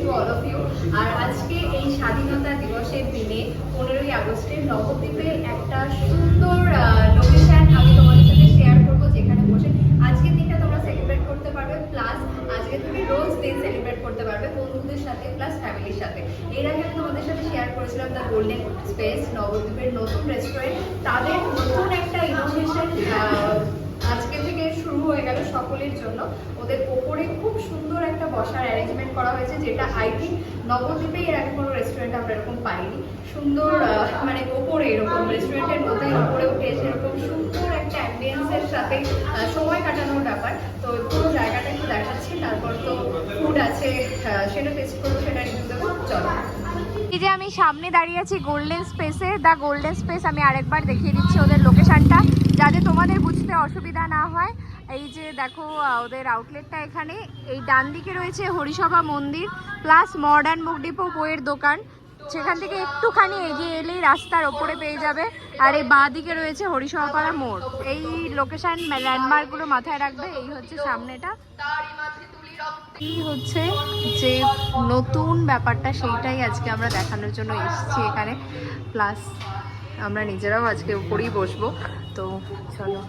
Two all of you আর আজকে এই স্বাধীনতা দিবসের দিনে পনেরোই আগস্টে নবদ্বীপে একটা সুন্দর লোকেশন আমি তোমাদের সাথে শেয়ার করব যেখানে বসে। আজকের দিনটা তোমরা সেলিব্রেট করতে পারবে প্লাস আজকে তুমি রোজ দিন সেলিব্রেট করতে পারবে বন্ধুদের সাথে প্লাস ফ্যামিলির সাথে। এর আগে আমি তোমাদের সাথে শেয়ার করেছিলাম দ্য গোল্ডেন স্পেস নবদ্বীপের নতুন রেস্টুরেন্ট তাদের নতুন একটা ইনোভেশন আজকে থেকে শুরু হয়ে গেল সকলের জন্য। ওদের ওপরে খুব সুন্দর একটা বসার অ্যারেঞ্জমেন্ট করা হয়েছে, যেটা আই থিঙ্ক নবদ্বীপে এর আগে কোনো রেস্টুরেন্ট আমরা এরকম পাইনি। সুন্দর মানে ওপরে এরকম রেস্টুরেন্টের মতোই ওপরে উঠে এসে এরকম সুন্দর একটা অ্যাম্বিয়েন্সের সাথে সময় কাটানোর ব্যাপার। তো পুরো জায়গাটা একটু দেখাচ্ছি, তারপর তো ফুড আছে সেটা টেস্ট করব, সেটা রিভিউ দেবো। চলো। এই যে আমি সামনে দাঁড়িয়ে আছি গোল্ডেন স্পেসে দ্য গোল্ডেন স্পেস আমি আরেকবার দেখিয়ে দিচ্ছি ওদের লোকেশনটা যাতে তোমাদের বুঝতে অসুবিধা না হয়। এই যে দেখো ওদের আউটলেটটা এখানে। এই ডান দিকে রয়েছে হরিসভা মন্দির প্লাস মডার্ন মুগডিপো বইয়ের দোকান। সেখান থেকে একটুখানি এগিয়ে এলেই রাস্তার ওপরে পেয়ে যাবে। আর এই বাঁ দিকে রয়েছে হরিসভাপাড়া মোড়। এই লোকেশন ল্যান্ডমার্কগুলো মাথায় রাখবে, এই হচ্ছে সামনেটা। এই হচ্ছে যে নতুন ব্যাপারটা, সেইটাই আজকে আমরা দেখানোর জন্য এসেছি এখানে। প্লাস আমরা নিজেরাও আজকে উপরেই বসবো। তো চলো।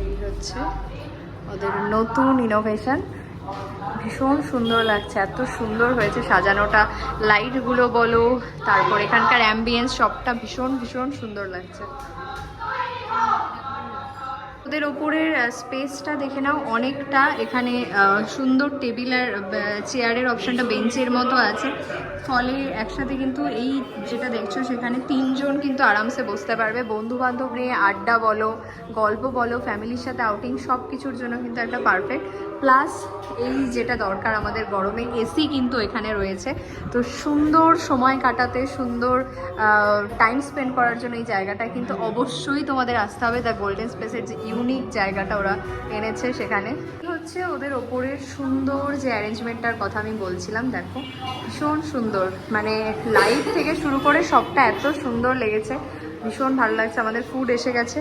এই হচ্ছে ওদের নতুন ইনোভেশন ভীষণ সুন্দর লাগছে, এত সুন্দর হয়েছে সাজানোটা। লাইটগুলো বলো, তারপর এখানকার অ্যাম্বিয়েন্স সবটা ভীষণ ভীষণ সুন্দর লাগছে। ওদের ওপরের স্পেসটা দেখে নাও। অনেকটা এখানে সুন্দর টেবিল আর চেয়ারের অপশনটা বেঞ্চের মতো আছে। ফলে একসাথে কিন্তু এই যেটা দেখছ সেখানে তিনজন কিন্তু আরামসে বসতে পারবে। বন্ধু বান্ধব নিয়ে আড্ডা বলো, গল্প বলো ফ্যামিলির সাথে আউটিং সব কিছুর জন্য কিন্তু একটা পারফেক্ট প্লাস এই যেটা দরকার আমাদের গরমে এসি কিন্তু এখানে রয়েছে। তো সুন্দর সময় কাটাতে, সুন্দর টাইম স্পেন্ড করার জন্য এই জায়গাটা কিন্তু অবশ্যই তোমাদের আসতে হবে। দ্য গোল্ডেন স্পেসের যে ইউনিক জায়গাটা ওরা এনেছে সেখানে। হচ্ছে ওদের ওপরের সুন্দর যে অ্যারেঞ্জমেন্টটার কথা আমি বলছিলাম, দেখো, ভীষণ সুন্দর। মানে লাইট থেকে শুরু করে সবটা এত সুন্দর লেগেছে। ভীষণ ভালো লাগছে আমাদের ফুড এসে গেছে।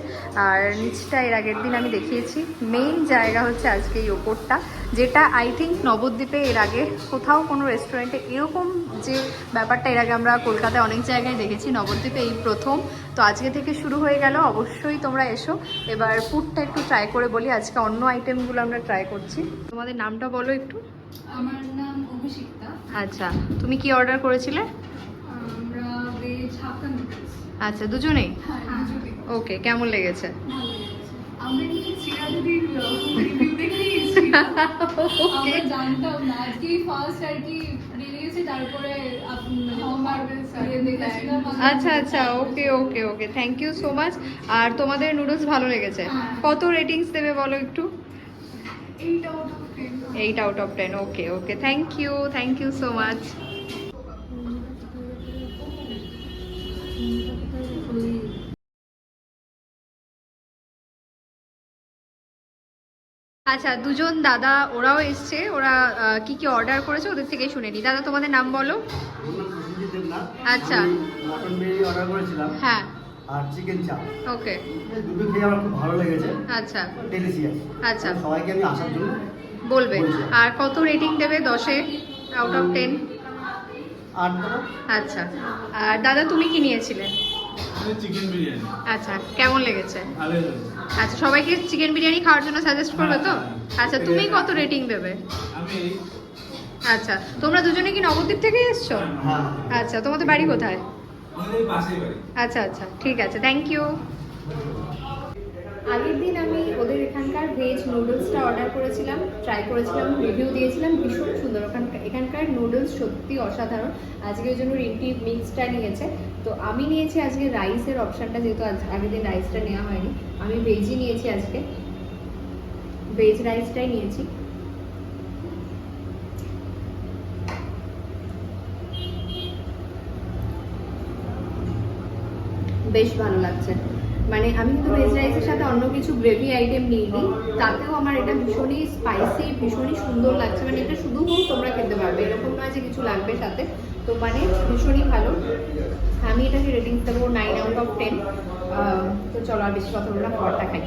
আর নিচটা এর আগের দিন আমি দেখিয়েছি। মেইন জায়গা হচ্ছে আজকে এই ওপরটা যেটা আই থিঙ্ক নবদ্বীপে এর আগে কোথাও কোনো রেস্টুরেন্টে এরকম যে ব্যাপারটা এর আগে আমরা কলকাতায় অনেক জায়গায় দেখেছি নবদ্বীপে এই প্রথম। তো আজকে থেকে শুরু হয়ে গেল অবশ্যই তোমরা এসো। এবার ফুডটা একটু ট্রাই করে বলি আজকে অন্য আইটেমগুলো আমরা ট্রাই করছি। তোমাদের নামটা বলো একটু। আমার নাম অভিষিক্তা। আচ্ছা তুমি কি অর্ডার করেছিলে? আমরা ভেজ নুডলস আচ্ছা দুজনেই? হ্যাঁ ওকে কেমন লেগেছে? আচ্ছা আচ্ছা okay okay okay thank you so much আর তোমাদের নুডলস ভালো লেগেছে? হ্যাঁ। কত রেটিংস দেবে বলো একটু? Eight out of ten eight out of ten okay okay thank you thank you so much আচ্ছা দুজন দাদা ওরাও এসছে। ওরা কি কি অর্ডার করেছে ওদের থেকে শুনে নি দাদা তোমাদের নাম বলো। আচ্ছা। মটন বিরিয়ানি অর্ডার করেছিলাম। হ্যাঁ। আর চিকেন চাপ ওকে। দুটো খেয়ে আমার খুব ভালো লেগেছে। আচ্ছা। ডেলিসিয়াস আচ্ছা। সবাইকে আমি আসার জন্য বলবে। আর কত রেটিং দেবে দশে? আউট অফ টেন আচ্ছা। আর দাদা তুমি কি নিয়েছিলে? চিকেন বিরিয়ানি। আচ্ছা কেমন লেগেছে? আচ্ছা সবাইকে চিকেন বিরিয়ানি খাওয়ার জন্য সাজেস্ট করবে তো? আচ্ছা তুমি কত রেটিং দেবে? আমি আচ্ছা তোমরা দুজনে কি নবদ্বীপ থেকে এসছো? হ্যাঁ আচ্ছা তোমাদের বাড়ি কোথায়? আচ্ছা আচ্ছা ঠিক আছে থ্যাংক ইউ আগের দিন আমি ওদের এখানকার ভেজ নুডলসটা অর্ডার করেছিলাম ট্রাই করেছিলাম রিভিউ দিয়েছিলাম, ভীষণ সুন্দর। ওখানকার এখানকার নুডলস সত্যি অসাধারণ। আজকে ওই জন্য রিন্টি মিক্সটা নিয়েছে। তো আমি নিয়েছি আজকে রাইসের অপশানটা যেহেতু আগের দিন রাইসটা নেওয়া হয়নি। আমি ভেজই নিয়েছি আজকে। ভেজ রাইসটাই নিয়েছি। বেশ ভালো লাগছে। মানে আমি কিন্তু ভেজ রাইসের সাথে অন্য কিছু গ্রেভি আইটেম নিইনি। তাতেও আমার এটা ভীষণই স্পাইসি ভীষণই সুন্দর লাগছে। মানে এটা শুধু তোমরা খেতে পারবে। এরকম নয় যে কিছু লাগবে সাথে। তো মানে ভীষণই ভালো। আমি এটাকে রেটিং দেবো নাইন আউট অফ টেন তো চলো আর বেশি কথা বললাম পরটা খাই।